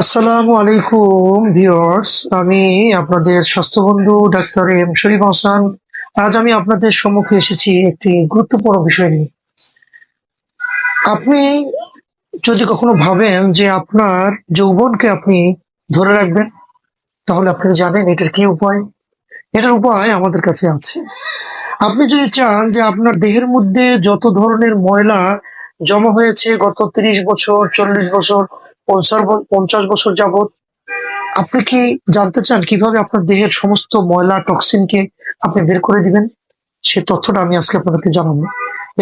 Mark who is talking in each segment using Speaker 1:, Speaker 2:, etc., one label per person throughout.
Speaker 1: আসসালামু আলাইকুম, ভিউয়ার্স। আমি আপনাদের স্বাস্থ্যবন্ধু ডাক্তার এম শরীফ হাসান আজ আমি আপনাদের সম্মুখে এসেছি একটি গুরুত্বপূর্ণ বিষয় নিয়ে। আপনি যদি কখনো ভাবেন যে আপনার যৌবনকে আপনি ধরে রাখবেন, তাহলে আপনি জানেন এটার কি উপায়। এটার উপায় আমাদের কাছে আছে। আপনি যদি চান যে আপনার দেহের মধ্যে যত ধরনের ময়লা জমা হয়েছে গত তিরিশ বছর, চল্লিশ বছর পঞ্চাশ বছর যাবত আপনি কি জানতে চান কীভাবে আপনার দেহের সমস্ত ময়লা, টক্সিনকে আপনি বের করে দিবেন? সে তথ্যটা আমি আজকে আপনাদেরকে জানাব।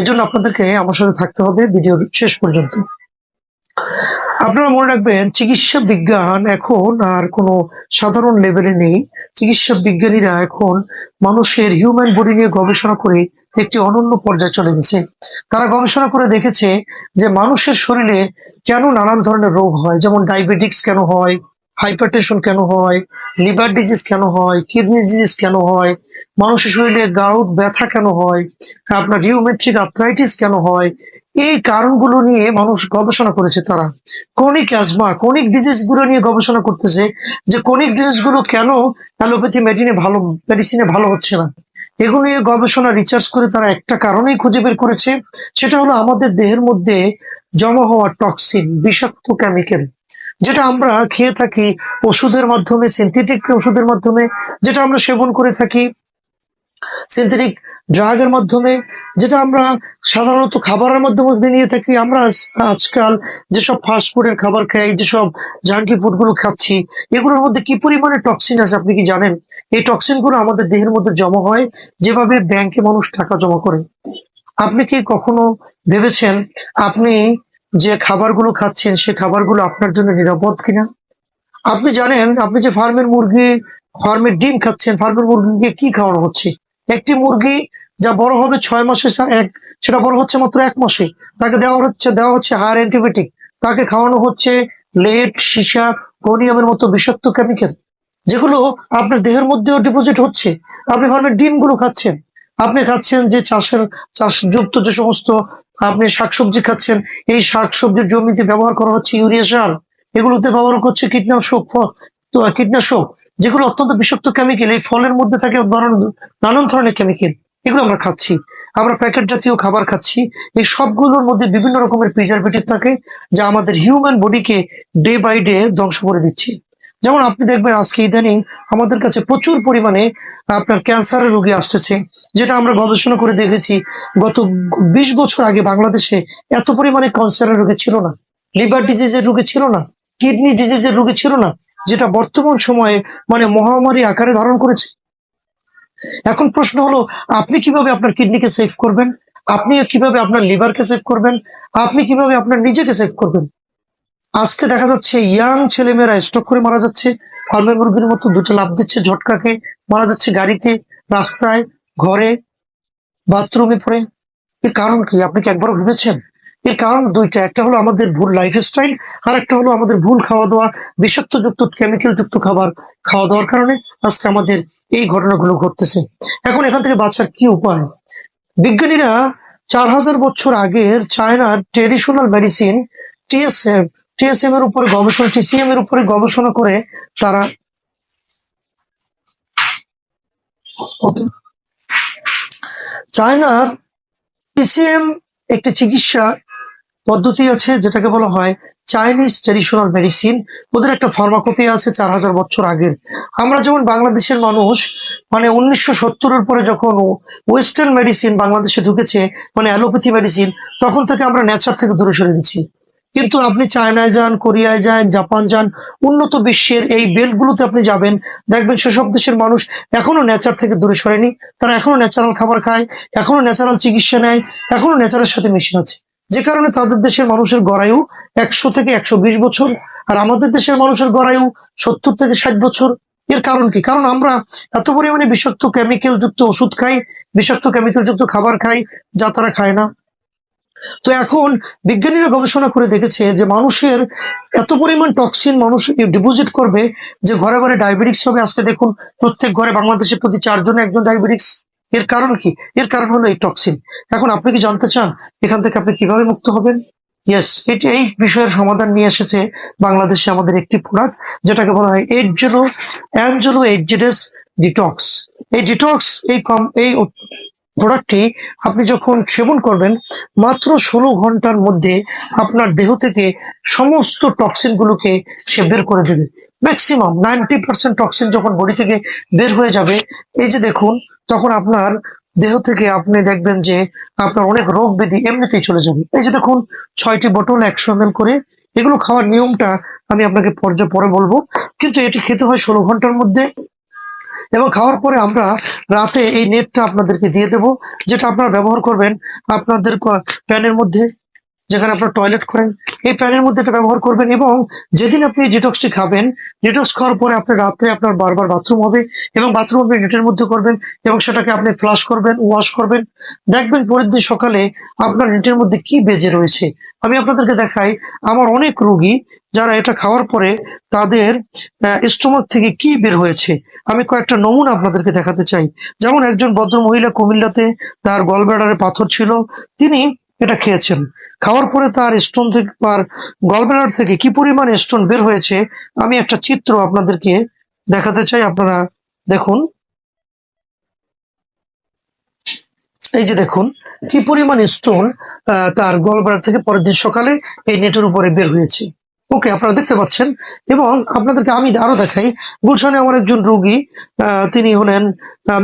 Speaker 1: এই জন্য আপনাদেরকে আমার সাথে থাকতে হবে ভিডিওর শেষ পর্যন্ত। আপনারা মনে রাখবেন, চিকিৎসা বিজ্ঞান এখন আর কোনো সাধারণ লেভেলে নেই। চিকিৎসা বিজ্ঞানীরা এখন মানুষের হিউম্যান বডি নিয়ে গবেষণা করে একটি অনন্য পর্যায়ে চলে গেছে। তারা গবেষণা করে দেখেছে যে মানুষের শরীরে কেন নানান ধরনের রোগ হয়, যেমন ডায়াবেটিক্স কেন হয় হাইপারটেনশন কেন হয় লিভার ডিজিজ কেন হয় কিডনি ডিজিজ কেন হয়, মানুষের শরীরে গাউট ব্যথা কেন হয়, আপনার রিউমেট্রিক আর্থ্রাইটিস কেন হয়, এই কারণগুলো নিয়ে মানুষ গবেষণা করেছে তারা। ক্রনিক অ্যাজমা ক্রনিক ডিজিজগুলো নিয়ে গবেষণা করতেছে যে ক্রনিক ডিজিজগুলো কেন অ্যালোপ্যাথি মেডিনে ভালো মেডিসিনে ভালো হচ্ছে না। এগুলো নিয়ে গবেষণা রিসার্চ করে তারা একটা কারণেই খুঁজে বের করেছে, সেটা হলো আমাদের দেহের মধ্যে জমা হওয়া টক্সিন বিষাক্ত কেমিক্যাল যেটা আমরা খেয়ে থাকি ওষুধের মাধ্যমে সিনথেটিক ওষুধের মাধ্যমে, যেটা আমরা সেবন করে থাকি সিনথেটিক ড্রাগের মাধ্যমে, যেটা আমরা সাধারণত খাবারের মাধ্যমে নিয়ে থাকি, আমরা আজকাল যেসব ফাস্ট ফুডের খাবার খাই, যেসব জাঙ্কি ফুডগুলো খাচ্ছি, এগুলোর মধ্যে কি পরিমাণে টক্সিন আছে আপনি কি জানেন? এই টক্সিনগুলো আমাদের দেহের মধ্যে জমা হয়, যেভাবে ব্যাংকে মানুষ টাকা জমা করে। আপনি কি কখনো ভেবেছেন আপনি যে খাবারগুলো খাচ্ছেন, সে খাবারগুলো আপনার জন্য নিরাপদ কিনা? আপনি জানেন, আপনি যে ফার্মের মুরগি, ফার্মের ডিম খাচ্ছেন, ফার্মের মুরগিকে কি খাওয়ানো হচ্ছে? একটি মুরগি যা বড় হবে ছয় মাসে এক সেটা বড় হচ্ছে মাত্র এক মাসে। তাকে দেওয়া হচ্ছে দেওয়া হচ্ছে হায়ার অ্যান্টিবায়োটিক তাকে খাওয়ানো হচ্ছে লেট সীসা, ক্রোনিয়ামের মতো বিষাক্ত কেমিক্যাল যেগুলো আপনার দেহের মধ্যেও ডিপোজিট হচ্ছে। আপনি ফার্মের ডিমগুলো খাচ্ছেন। আপনি খাচ্ছেন যে চাষের, চাষযুক্ত যে সমস্ত আপনি শাকসবজি খাচ্ছেন, এই শাকসবজির জমিতে ব্যবহার করা হচ্ছে ইউরিয়া সার। এগুলোতে ব্যবহার করছে কীটনাশক কীটনাশক। যেগুলো অত্যন্ত বিষাক্ত কেমিক্যাল এই ফলের মধ্যে থাকে নানান ধরনের কেমিক্যাল এগুলো আমরা খাচ্ছি। আমরা প্যাকেট জাতীয় খাবার খাচ্ছি। এই সবগুলোর মধ্যে বিভিন্ন রকমের প্রিজারভেটিভ থাকে, যা আমাদের হিউম্যান বডিকে ডে বাই ডে ধ্বংস করে দিচ্ছে। যেমন আপনি দেখবেন আজকে ইদানিং আমাদের কাছে প্রচুর পরিমাণে আপনার ক্যান্সারের রোগী আসতেছে, যেটা আমরা গবেষণা করে দেখেছি, গত বিশ বছর আগে বাংলাদেশে এত পরিমাণে ক্যান্সারের রোগী ছিল না লিভার ডিজিজের রোগী ছিল না কিডনি ডিজিজের রোগী ছিল না, যেটা বর্তমান সময়ে মানে মহামারী আকারে ধারণ করেছে। এখন প্রশ্ন হলো, আপনি কীভাবে আপনার কিডনিকে সেভ করবেন? আপনি কীভাবে আপনার লিভারকে সেভ করবেন? আপনি কীভাবে আপনার নিজেকে সেভ করবেন? আজকে দেখা যাচ্ছে ইয়াং ছেলেমেয়েরা স্টক করে মারা যাচ্ছে। ফার্মের মুরগির মতো দুটো লাভ দিচ্ছে ঝটকাকে। মারা যাচ্ছে গাড়িতে, রাস্তায়, ঘরে, বাথরুমে পড়ে। এর কারণ কি? আপনি কি একবার ভেবেছেন? এর কারণ দুইটা। একটা হলো আমাদের ভুল লাইফস্টাইল আর একটা হলো আমাদের ভুল খাওয়া দাওয়া বিষাক্ত যুক্ত কেমিক্যাল যুক্ত খাবার খাওয়া দাওয়ার কারণে আজকে আমাদের এই ঘটনাগুলো ঘটতেছে। এখন এখান থেকে বাঁচার কি উপায়? বিজ্ঞানীরা চার হাজার বছর আগের চায়নার ট্রেডিশনাল মেডিসিন টিএসএম টিএসএম এর উপরে গবেষণা, টিসিএম এর উপরে গবেষণা করে তারা চায়নার টিসিএম একটি চিকিৎসা পদ্ধতি আছে, যেটাকে বলা হয় চাইনিজ ট্রেডিশনাল মেডিসিন। ওদের একটা ফার্মাকপি আছে চার হাজার বছর আগের। আমরা যেমন বাংলাদেশের মানুষ মানে উনিশশো সত্তরের পরে যখন ওয়েস্টার্ন মেডিসিন বাংলাদেশে ঢুকেছে মানে অ্যালোপ্যাথি মেডিসিন, তখন থেকে আমরা নেচার থেকে দূরে সরে গেছি। কিন্তু আপনি চায়নায় যান, কোরিয়ায় যান, জাপান যান, উন্নত বিশ্বের এই বেল্টগুলোতে আপনি যাবেন। দেখবেন সেসব দেশের মানুষ এখনও নেচার থেকে দূরে সরেনি। তারা এখনও ন্যাচারাল খাবার খায়, এখনও ন্যাচারাল চিকিৎসা নেয়, এখনও ন্যাচারের সাথে মিশে আছে। যে কারণে তাদের দেশের মানুষের গড়ায়ু একশো থেকে একশো বিশ বছর, আর আমাদের দেশের মানুষের গড়ায়ু সত্তর থেকে ষাট বছর। এর কারণ কি? কারণ আমরা এত পরিমাণে বিষাক্ত কেমিক্যাল যুক্ত ওষুধ খাই, বিষাক্ত কেমিক্যাল যুক্ত খাবার খাই, যা তারা খায় না। তো এখন বিজ্ঞানীরা গবেষণা করে দেখেছে যে মানুষের এত পরিমাণ টক্সিন মানুষ ডিপোজিট করবে যে ঘরে ঘরে ডায়াবেটিক্স হবে। আজকে দেখুন, প্রত্যেক ঘরে বাংলাদেশের প্রতি চারজনে একজন ডায়াবেটিক্স এর কারণ কি? এর কারণ হলো এই টক্সিন এখন আপনি কি জানতে চান এখান থেকে আপনি কীভাবে মুক্ত হবেন? ইয়েস এটি এই বিষয়ের সমাধান নিয়ে এসেছে বাংলাদেশে আমাদের একটি প্রোডাক্ট যেটাকে বলা হয় eight zero Angelo eight detox এই ডিটক্স এই কম, এই প্রোডাক্টটি আপনি যখন সেবন করবেন, মাত্র ষোলো ঘণ্টার মধ্যে আপনার দেহ থেকে সমস্ত টক্সিন গুলোকে সে বের করে দেবে। ম্যাক্সিমাম নাইনটি পার্সেন্ট টক্সিন যখন বডি থেকে বের হয়ে যাবে, এই যে দেখুন, তখন আপনার দেহ থেকে আপনি দেখবেন যে আপনার অনেক রোগ ব্যাধি এমনিতেই চলে যাবে। এই যে দেখুন, ছয়টি বোতল একশো এম করে, এগুলো খাওয়ার নিয়মটা আমি আপনাকে পর্যায় পরে বলব। কিন্তু এটি খেতে হয় ষোলো ঘণ্টার মধ্যে। এবং খাওয়ার পরে আমরা রাতে এই নেটটা আপনাদেরকে দিয়ে দেব, যেটা আপনারা ব্যবহার করবেন আপনাদের প্যানের মধ্যে, যেখানে আপনারা টয়লেট করেন। এই প্যানের মধ্যে এটা ব্যবহার করবেন এবং যেদিন আপনি ডিটক্সটি খাবেন ডিটক্স খাওয়ার পরে আপনি রাত্রে আপনার বারবার বাথরুম হবে এবং বাথরুম আপনি নেটের মধ্যে করবেন এবং সেটাকে আপনি ফ্লাশ করবেন ওয়াশ করবেন। দেখবেন পরের দিন সকালে আপনার নেটের মধ্যে কি বেজে রয়েছে। আমি আপনাদেরকে দেখাই, আমার অনেক রোগী যারা এটা খাওয়ার পরে তাদের স্টোমাক থেকে কি বের হয়েছে? আমি কয়েকটা নমুনা আপনাদেরকে দেখাতে চাই। যেমন একজন ভদ্র মহিলা কুমিল্লাতে তার গলব্লাডারে পাথর ছিল, তিনি এটা খেয়েছেন। খাওয়ার পরে তার স্টোন থেকে, তার গলব্লাডার থেকে কি পরিমাণ স্টোন বের হয়েছে, আমি একটা চিত্র আপনাদেরকে দেখাতে চাই, আপনারা দেখুন। এই যে দেখুন, কি পরিমাণ স্টোন তার গলব্লাডার থেকে পরের দিন সকালে এই নেটের উপরে বের হয়েছে। ওকে, আপনারা দেখতে পাচ্ছেন। এবং আপনাদেরকে আমি আরও দেখাই, গুলশানে আমার একজন রোগী তিনি হলেন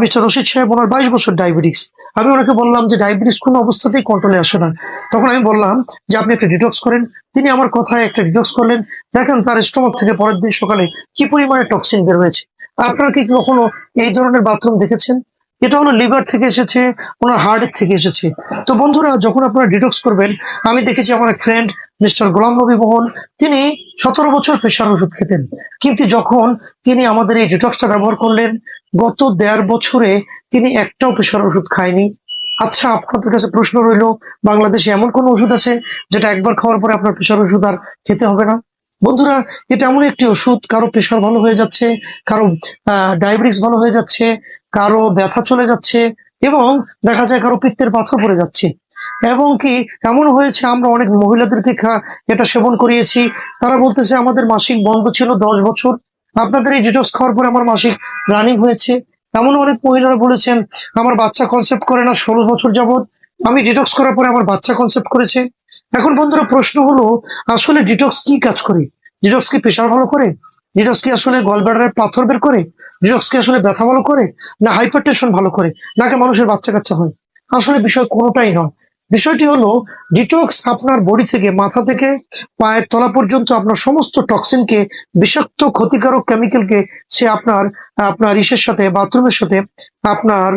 Speaker 1: মিস্টার রশিদ সাহেব, ওনার বাইশ বছর ডায়াবেটিস। আমি ওনাকে বললাম যে, ডায়াবেটিস কোনো অবস্থাতেই কন্ট্রোলে আসে না। তখন আমি বললাম যে, আপনি একটা ডিটক্স করেন। তিনি আমার কথায় একটা ডিটক্স করলেন। দেখেন, তার স্টোমাক থেকে পরের দিন সকালে কি পরিমাণে টক্সিন বের হয়েছে। আপনারা কি কখনো এই ধরনের বাথরুম দেখেছেন? এটা হলো লিভার থেকে এসেছে, ওনার হার্টের থেকে এসেছে। তো বন্ধুরা, যখন আপনারা ডিটক্স করবেন, আমি দেখেছি আমার ফ্রেন্ড মিস্টার গোলাম নবী মোহন, তিনি সতেরো বছর প্রেশার ওষুধ খেতেন। কিন্তু যখন তিনি আমাদের এই ডিটক্সটা ব্যবহার করলেন, গত দেড় বছরে তিনি একটাও প্রেশার ওষুধ খায়নি। আচ্ছা আপনাদের কাছে প্রশ্ন রইল, বাংলাদেশে এমন কোন ওষুধ আছে যেটা একবার খাওয়ার পরে আপনার প্রেশার ওষুধ আর খেতে হবে না? বন্ধুরা, এটা এমন একটি ওষুধ, কারও প্রেশার ভালো হয়ে যাচ্ছে, কারও ডায়াবেটিস ভালো হয়ে যাচ্ছে, কারও ব্যথা চলে যাচ্ছে এবং দেখা যায় কারও পিত্তের পাথর পড়ে যাচ্ছে। এবং কি এমন হয়েছে? আমরা অনেক মহিলাদেরকে এটা সেবন করিয়েছি। তারা বলতেছে, আমাদের মাসিক বন্ধ ছিল দশ বছর। আপনাদের এই ডিটক্স খাওয়ার পরে আমার মাসিক রানিং হয়েছে। এমন অনেক মহিলারা বলেছেন, আমার বাচ্চা কনসেপ্ট করে না, ষোলো বছর যাবত আমি ডিটক্স করার পরে আমার বাচ্চা কনসেপ্ট করেছে। এখন বন্ধুরা, প্রশ্ন হলো, আসলে ডিটক্স কি কাজ করে? ডিটক্স কি প্রেশার ভালো করে? ডিটক্স কি আসলে গলব্লাডারের পাথর বের করে? ডিটক্স কি আসলে ব্যথা ভালো করে? না হাইপার ভালো করে? নাকি মানুষের বাচ্চা কাচ্চা হয়? আসলে বিষয় কোনোটাই নয়। বিষয়টি হলো, ডিটক্স আপনার বডি থেকে মাথা থেকে পায়ের তলা পর্যন্ত আপনার সমস্ত টক্সিনকে বিষাক্ত, ক্ষতিকারক কেমিক্যালকে সে আপনার আপনার ইসের সাথে, বাথরুমের সাথে, আপনার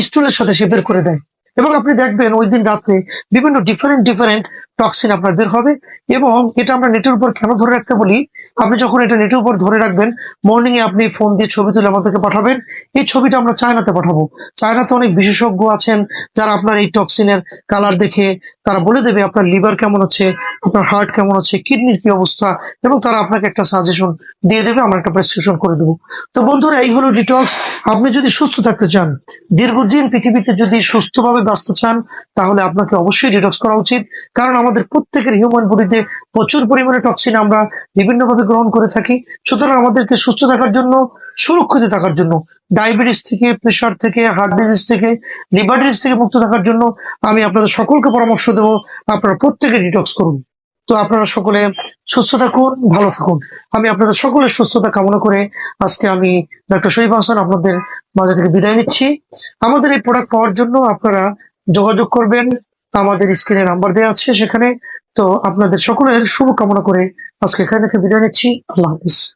Speaker 1: স্টুলের সাথে সে বের করে দেয়। এবং আপনি দেখবেন ওই দিন রাত্রে বিভিন্ন ডিফারেন্ট ডিফারেন্ট টক্সিন আপনার বের হবে এবং এটা আমরা নেটের উপর কেন ধরে রাখতে বলি? আপনি যখন এটা নেটের উপর ধরে রাখবেন মর্নিং এ আপনি ফোন দিয়ে ছবি তুলে আমাদেরকে পাঠাবেন। এই ছবিটা আমরা চায়নাতে পাঠাবো। চায়নাতে অনেক বিশেষজ্ঞ আছেন যারা আপনার এই টক্সিনের কালার দেখে তারা বলে দেবে আপনার লিভার কেমন আছে আপনার হার্ট কেমন আছে কিডনির কি অবস্থা, এবং তারা আপনাকে একটা সাজেশন দিয়ে দেবে, আমরা একটা প্রেসক্রিপশন করে দেবো। তো বন্ধুরা, এই হলো ডিটক্স আপনি যদি সুস্থ থাকতে চান, দীর্ঘদিন পৃথিবীতে যদি সুস্থভাবে বাঁচতে চান, তাহলে আপনাকে অবশ্যই ডিটক্স করা উচিত। কারণ আমাদের প্রত্যেকের হিউম্যান বডিতে প্রচুর পরিমাণে টক্সিন আমরা বিভিন্নভাবে গ্রহণ করে থাকি। সুতরাং আমাদেরকে সুস্থ থাকার জন্য, সুরক্ষিত থাকার জন্য ডায়াবেটিস থেকে প্রেশার থেকে হার্ট ডিজিজ থেকে লিভার ডিজিজ থেকে মুক্ত থাকার জন্য আমি আপনাদের সকলকে পরামর্শ দেবো। আপনারা প্রত্যেকে ডিটক্স করুন। তো আপনারা সকলে সুস্থ থাকুন, ভালো থাকুন। আমি আপনাদের সকলের সুস্থতা কামনা করে আজকে আমি ডক্টর শহীদ হাসান আপনাদের মাঝে থেকে বিদায় নিচ্ছি। আমাদের এই প্রোডাক্ট পাওয়ার জন্য আপনারা যোগাযোগ করবেন। আমাদের স্ক্রিনে নাম্বার দেওয়া আছে সেখানে। তো আপনাদের সকলের শুভ কামনা করে আজকে এখানে বিদায় নিচ্ছি। আল্লাহ হাফিজ।